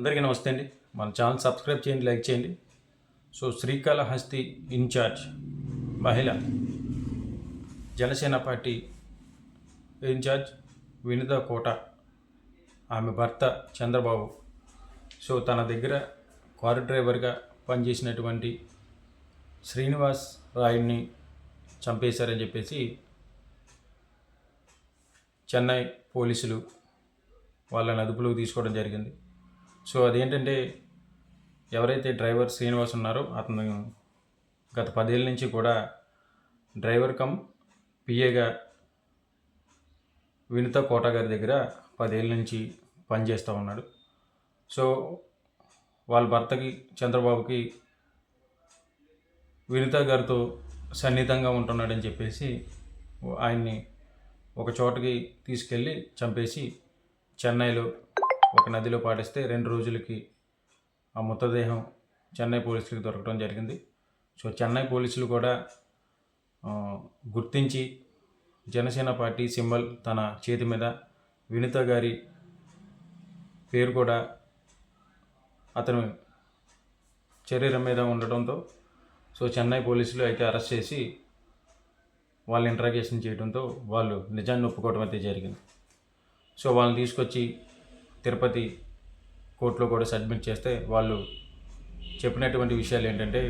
అందరికీ నమస్తే అండి. మన ఛానల్ సబ్స్క్రైబ్ చేయండి లైక్ చేయండి. సో శ్రీకాళహస్తి ఇన్ఛార్జ్ మహిళ Janasena party in charge Vinitha Kota ఆమె భర్త చంద్రబాబు. సో తన దగ్గర కారు డ్రైవర్గా పనిచేసినటువంటి శ్రీనివాస్ రాయుడిని చంపేశారని చెప్పేసి చెన్నై పోలీసులు వాళ్ళని అదుపులోకి తీసుకోవడం జరిగింది. సో అదేంటంటే ఎవరైతే డ్రైవర్ శ్రీనివాస్ ఉన్నారో అతను గత పదేళ్ళ నుంచి కూడా డ్రైవర్ కమ్ పిఏగా వినిత కోట గారి దగ్గర పదేళ్ళ నుంచి పనిచేస్తూ ఉన్నాడు. సో వాళ్ళ భర్తకి చంద్రబాబుకి వినిత గారితో సన్నిహితంగా ఉంటున్నాడని చెప్పేసి ఆయన్ని ఒక చోటకి తీసుకెళ్ళి చంపేసి చెన్నైలో ఒక నదిలో పాటిస్తే రెండు రోజులకి ఆ మృతదేహం చెన్నై పోలీసులకు దొరకడం జరిగింది. సో చెన్నై పోలీసులు కూడా గుర్తించి జనసేన పార్టీ సింబల్ తన చేతి మీద వినిత గారి పేరు కూడా అతను శరీరం మీద ఉండటంతో సో చెన్నై పోలీసులు అయితే అరెస్ట్ చేసి వాళ్ళు ఇంట్రాగేషన్ చేయడంతో వాళ్ళు నిజాన్ని ఒప్పుకోవడం అయితే జరిగింది. సో వాళ్ళని తీసుకొచ్చి తిరుపతి కోర్టులో కూడా సబ్మిట్ చేస్తే వాళ్ళు చెప్పినటువంటి విషయాలు ఏంటంటే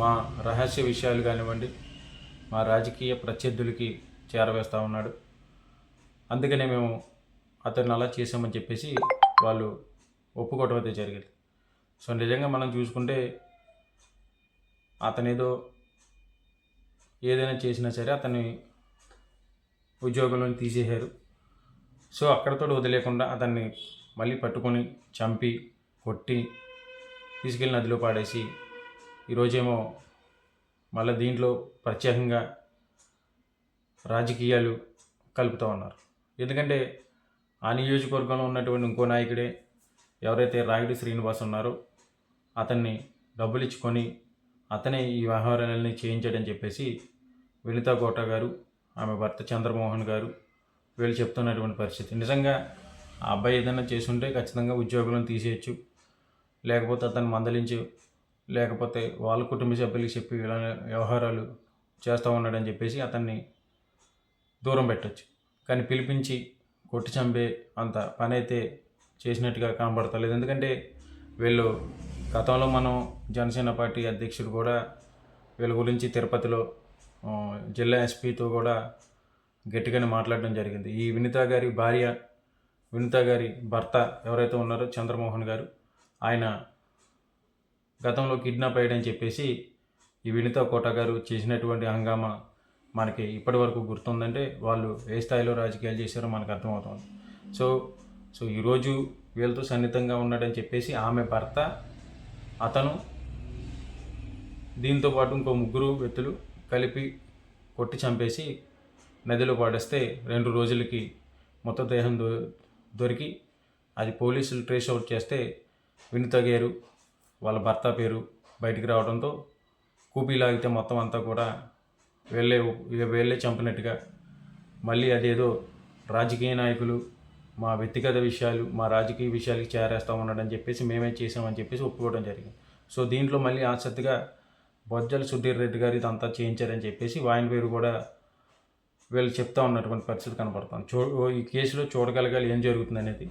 మా రహస్య విషయాలు కానివ్వండి మా రాజకీయ ప్రత్యర్థులకి చేరవేస్తూ ఉన్నాడు. అందుకనే మేము అతన్ని అలా చేసామని చెప్పేసి వాళ్ళు ఒప్పుకోవడం అయితే జరిగింది. సో నిజంగా మనం చూసుకుంటే అతనేదో ఏదైనా చేసినా సరే అతన్ని ఉద్యోగంలో తీసేశారు. సో అక్కడతో వదిలేకుండా అతన్ని మళ్ళీ పట్టుకొని చంపి కొట్టి తీసుకెళ్ళి నదిలో పాడేసి ఈరోజేమో మళ్ళీ దీంట్లో ప్రత్యేకంగా రాజకీయాలు కలుపుతూ ఉన్నారు. ఎందుకంటే ఆ నియోజకవర్గంలో ఉన్నటువంటి ఇంకో నాయకుడే ఎవరైతే రాయుడు శ్రీనివాస్ ఉన్నారో అతన్ని డబ్బులు ఇచ్చుకొని అతనే ఈ వ్యవహారాలని చేయించాడని చెప్పేసి వినితా కోట గారు ఆమె భర్త చంద్రమోహన్ గారు వీళ్ళు చెప్తున్నటువంటి పరిస్థితి. నిజంగా ఆ అబ్బాయి ఏదైనా చేసుంటే ఖచ్చితంగా ఉద్యోగులను తీసేయచ్చు. లేకపోతే అతను మందలించి. లేకపోతే వాళ్ళ కుటుంబ సభ్యులకి చెప్పి ఇలా వ్యవహారాలు చేస్తూ ఉన్నాడని చెప్పేసి అతన్ని దూరం పెట్టచ్చు. కానీ పిలిపించి కొట్టి చంపే అంత పని అయితే చేసినట్టుగా కనబడతలేదు. ఎందుకంటే వీళ్ళు గతంలో మనం జనసేన పార్టీ అధ్యక్షుడు కూడా వీళ్ళ గురించి తిరుపతిలో జిల్లా ఎస్పీతో కూడా గట్టిగానే మాట్లాడడం జరిగింది. ఈ వినిత గారి భార్య వినిత గారి భర్త ఎవరైతే ఉన్నారో చంద్రమోహన్ గారు ఆయన గతంలో కిడ్నాప్ అయ్యాడని చెప్పేసి ఈ వినిత కోట గారు చేసినటువంటి హంగామా మనకి ఇప్పటి వరకు గుర్తుందంటే వాళ్ళు ఏ స్థాయిలో రాజకీయాలు చేశారో మనకు అర్థమవుతుంది. సో సో ఈరోజు వీళ్ళతో సన్నిహితంగా ఉన్నాడని చెప్పేసి ఆమె భర్త అతను దీంతో పాటు ఇంకో ముగ్గురు వ్యక్తులు కలిపి కొట్టి చంపేసి నదిలో పాడేస్తే రెండు రోజులకి మృతదేహం దొ దొరికి అది పోలీసులు ట్రేస్ అవుట్ చేస్తే వినిత గారు వాళ్ళ భర్త పేరు బయటికి రావడంతో కూపీ లాగితే మొత్తం అంతా కూడా వెళ్ళే వెళ్ళే చంపినట్టుగా మళ్ళీ అదేదో రాజకీయ నాయకులు మా వ్యక్తిగత విషయాలు మా రాజకీయ విషయాలకి చేరేస్తా ఉన్నాడని చెప్పేసి మేమే చేసామని చెప్పేసి ఒప్పుకోవడం జరిగింది. సో దీంట్లో మళ్ళీ ఆసక్తిగా బొజ్జల సుధీర్ రెడ్డి గారు ఇదంతా చేయించారని చెప్పేసి ఆయన పేరు కూడా వీళ్ళు చెప్తా ఉన్నటువంటి పరిస్థితి కనపడుతుంది. చూ ఈ కేసులో చూడగలగాలి ఏం జరుగుతుంది అనేది